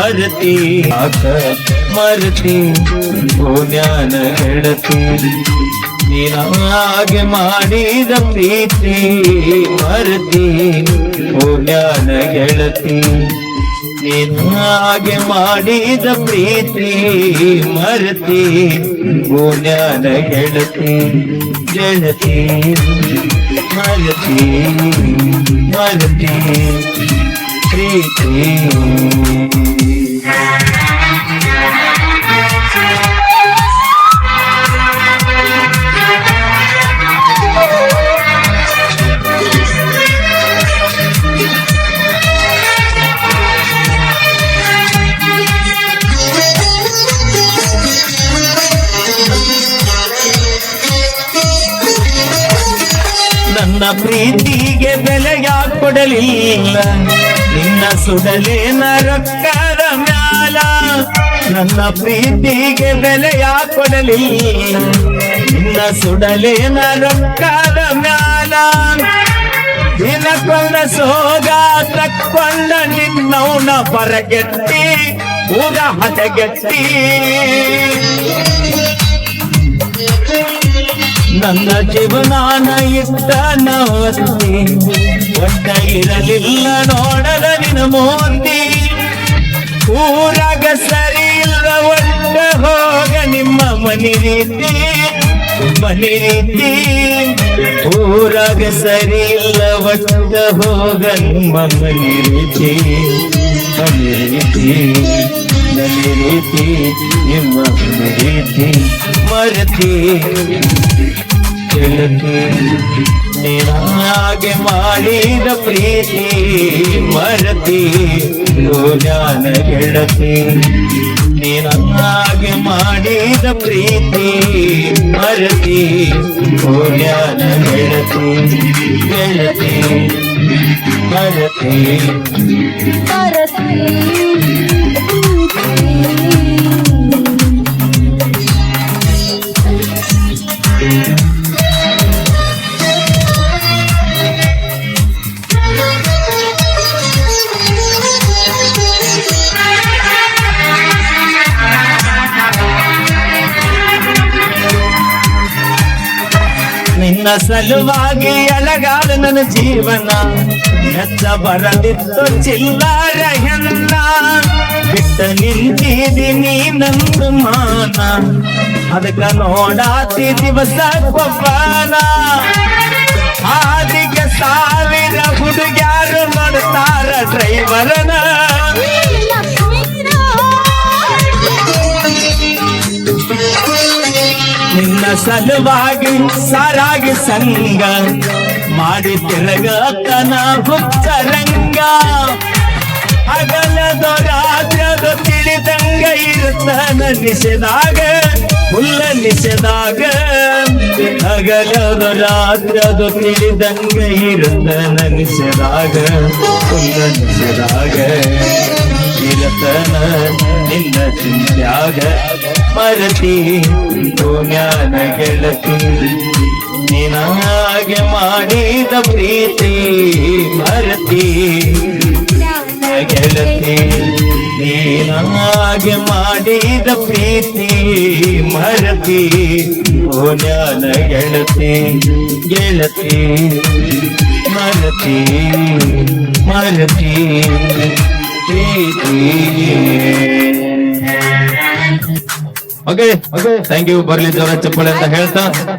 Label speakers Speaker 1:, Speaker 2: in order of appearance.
Speaker 1: ಮರತಿ ಆಕ ಮರತಿ, ಓ ಜ್ಞಾನ ಗೆಳತಿ ನೀನಾಗೆ ಮಾಡಿದ ಪ್ರೀತಿ, ಮರತಿ, ಓ ಜ್ಞಾನ ಗೆಳತಿ ನೀನಾಗೆ ಮಾಡಿದ ಪ್ರೀತಿ, ಮರತಿ, ಓ ಜ್ಞಾನ ಗೆಳತಿ ಗೆಳತಿ ಮರತಿ ಮರತಿ. ಪ್ರೀತಿ ನನ್ನ ಪ್ರೀತಿಗೆ ಬೆಲೆಯ ಕೊಡಲಿಲ್ಲ. ನಿನ್ನ ಸುಡಲೇನ ರೊಕ್ಕದ ಮ್ಯಾಲ. ನನ್ನ ಪ್ರೀತಿಗೆ ಬೆಲೆಯ ಕೊಡಲಿ ನಿನ್ನ ಸುಡಲೇನ ರೊಕ್ಕದ ಮ್ಯಾಲ. ದಿನಕೊಂಡ ಸೋಗ ತಕ್ಕೊಂಡ ನಿನ್ನವನ ಬರಗೆಟ್ಟಿ ಊರ ಹದಗೆಟ್ಟಿ ನನ್ನ ಜೀವನಾನ ಇಷ್ಟ ನವತ್ತಿ ಒಟ್ಟ ಇರಲಿಲ್ಲ ನೋಡದ ನಿನ್ನ ಮೋತಿ. ಊರಾಗ ಸರಿ ಇಲ್ಲ, ಒಟ್ಟ ಹೋಗ ನಿಮ್ಮ ಮನಿ ರೀತಿ. ಮನಿ ರೀತಿ. ಊರಾಗ ಸರಿ ಇಲ್ಲ, ಒಟ್ಟ ಹೋಗ ನಿಮ್ಮ ಮನಿ ರೀತಿ. ಮನಿ ರೀತಿ. ಮನಿ ರೀತಿ ನಿಮ್ಮ ರೀತಿ ಮರತಿ ಗೆಳತಿ ನಿನಾಗೆ ಮಾಡಿದ ಪ್ರೀತಿ ಮರತಿ ಗೋಜಾನ ಗೆಳತಿ ನಿನಾಗೆ ಮಾಡಿದ ಪ್ರೀತಿ ಮರತಿ ಜ್ಞಾನ ಗೆಳತಿ ಗೆಳತಿ ಮರತಿ. ನಿನ್ನ ಸಲುವಾಗಿ ಅಲಗಾದ ನನ್ನ ಜೀವನ. ಎತ್ತ ಬರದಿತ್ತು ಚಿಲ್ಲಾರ ಎಲ್ಲ ಬಿಟ್ಟ ನೀ ನಂದು ಮಾನ. ಅದಕ್ಕ ನೋಡಾತಿ ದಿವಸ ಕೊಬ್ಬನ. ಹಾದಿಗೆ ಸಾವಿರ ಹುಡುಗ್ಯಾರು ಮಾಡುತ್ತಾರ ಡ್ರೈವರನ ನಿನ್ನ ಸಲುವಾಗಿ ಸಾರಾಗಿ ಸಂಗ ಮಾಡಿ ತಿರುಗತನ ಹುಚ್ಚರಂಗ ಅಗಲದ ರಾತ್ರದ ತಿಳಿದಂಗ ಇರುತ್ತನ ನಿಷೆದಾಗ ಹುಲ್ಲ ನಿಷೆದಾಗ ಅಗಲದ ರಾತ್ರದ ತಿಳಿದಂಗ ಇರುತ್ತನ ನಿಷೆದಾಗ ಹುಲ್ಲ ನಿಷೆದಾಗ ಇರತನ ನಿನ್ನ ಚಿಂತ್ಯಾಗ. ಮರತಿ ಜ್ಞಾನ ಗೆಳತಿ ನಿನಗೆ ಮಾಡಿದ ಪ್ರೀತಿ, ಮರತಿ. ಗೆಳತಿ ನೀನಾಗೆ ಮಾಡಿದ ಪ್ರೀತಿ, ಮರತಿ. ಜ್ಞಾನ ಗೆಳತಿ ಗೆಳತಿ, ಮರತಿ ಮರತಿ. ಪ್ರೀತಿ. ಓಕೆ ಓಕೆ ಥ್ಯಾಂಕ್ ಯು ಬರ್ಲಿ ಜೋರ ಚಪ್ಪಳೆ ಅಂತ ಹೇಳ್ತಾ